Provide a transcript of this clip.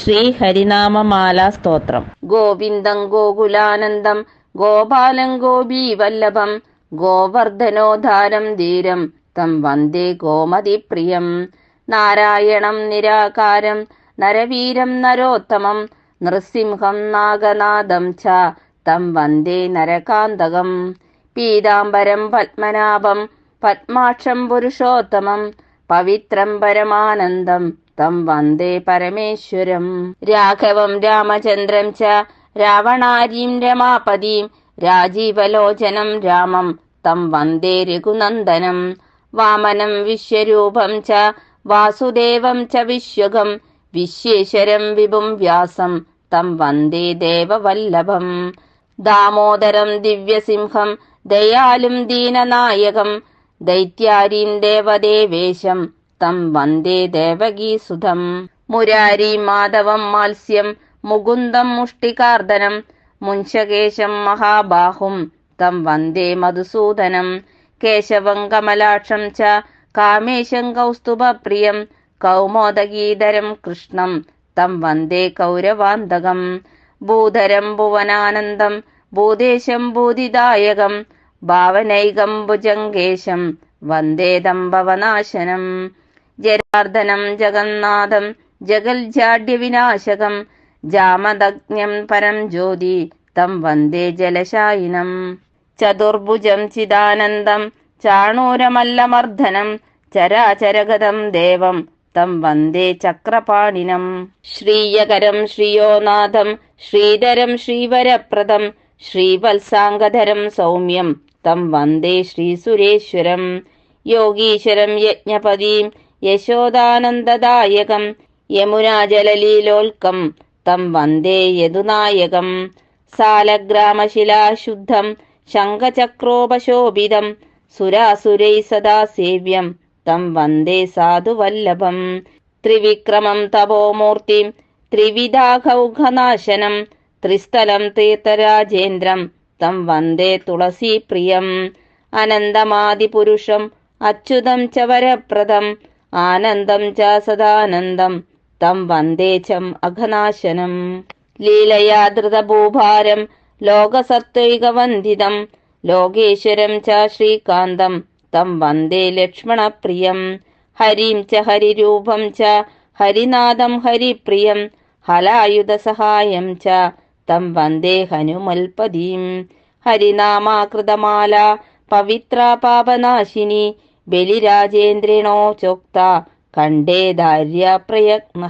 ശ്രീ ഹരിനാമമാല സ്തോത്രം. ഗോവിന്ദം ഗോകുലാനന്ദം ഗോപാലം ഗോപീവല്ലഭം ഗോവർദ്ധനോധാരം ധീരം തം വന്ദേ ഗോമതി പ്രിയം. നാരായണം നിരാകാരം നരവീരം നരോത്തമം നൃസിംഹം നാഗനാദം ച തം വന്ദേ നരകാന്തകം. പീതാംബരം പത്മനാഭം പത്മാക്ഷം പുരുഷോത്തമം പവിത്രം പരമാനന്ദം തം വന്ദേ പരമേശ്വരം. രാഘവം രാമചന്ദ്രം ച രാവണാരീം രമാപതീം രാജീവലോചനം രാമം തം വന്ദേ രഘുനന്ദനം. വാമനം വിശ്വരൂപം ച വാസുദേവം ച വിശ്വകം വിശ്വേശ്വരം വിഭും വ്യാസം തം വന്ദേ ദേവവല്ലഭം. ദാമോദരം ദിവ്യസിംഹം ദയാലും ദീനനായകം ദൈത്യാരീം ദേവദേവേശം തം വന്ദേ ദേവകീസുതം മുരാരി മാധവം മാത്സ്യം മുകുന്ദം മുഷ്ടികാർദനം മുൻശകേശം മഹാബാഹും തം വന്ദേ മധുസൂദനം. കേശവം കമലാക്ഷം ച കാമേശം കൗസ്തുഭപ്രിയം കൗമോദഗീധരം കൃഷ്ണം തം വന്ദേ കൗരവാന്തകം. ഭൂധരം ഭുവനാനന്ദം ഭൂദേശം ഭൂതിദായകം ഭാവനൈകം ഭുജങ്കേശം വന്ദേ ദമ്പവനാശനം. ജരാർദ്ദനം ജഗന്നാഥം ജഗൽജാഡ്യവിനാശകം ജാമദഗ്ഞം പരം ജ്യോതി തം വന്ദേ ജലശായിനം. ചതുർഭുജം ചിദാനന്ദം ചാണൂരമല്ലമർദ്ദനം ചരാചരഗതം ദേവം തം വന്ദേ ചക്രപാണിനം. ശ്രീയകരം ശ്രീയോനാഥം ശ്രീധരം ശ്രീവരപ്രദം ശ്രീവത്സാംഗധരം സൗമ്യം തം വന്ദേ ശ്രീസുരേശ്വരം. യോഗീശ്വരം യജ്ഞപതീം യശോദാനന്ദദായകം യമുനാജലലീലോൽക്കം തം വന്ദേ യദുനായകം. സാലഗ്രാമശിലാശുദ്ധം ശംഖചക്രോപശോഭിതം സുരാസുരൈ സദാ സേവ്യം തം വന്ദേ സാധുവല്ലഭം. ത്രിവിക്രമം തപോമൂർത്തിം ത്രിവിധാഘൗഘനാശനം ത്രിസ്ഥലം തീർത്ഥരാജേന്ദ്രം തം വന്ദേ തുളസീപ്രിയം. അനന്തമാതിപുരുഷം അച്യുതം ച വരപ്രദം ആനന്ദം ച സദാനന്ദം. തം വന്ദേചം അഘനാശനം. ലീലയാ ധൃതഭൂഭാരം ലോകസത്വൈകവന്ദിതം. ലോകേശ്വരം ച ശ്രീകാന്തം. തം വന്ദേ ലക്ഷ്മണപ്രിയം. ഹരിം ച ഹരിരൂപം ച ഹരിനാഥം ഹരിപ്രിയം. ഹലായുധസഹായം ച തം വന്ദേ ഹനുമൽപദീം. ഹരിനാമാകൃതമാല പവിത്ര പാപനാശിനി. ബലിരാജേന്ദ്രനോ ചോക്ത കണ്ടേ ധാര്യ പ്രയത്ന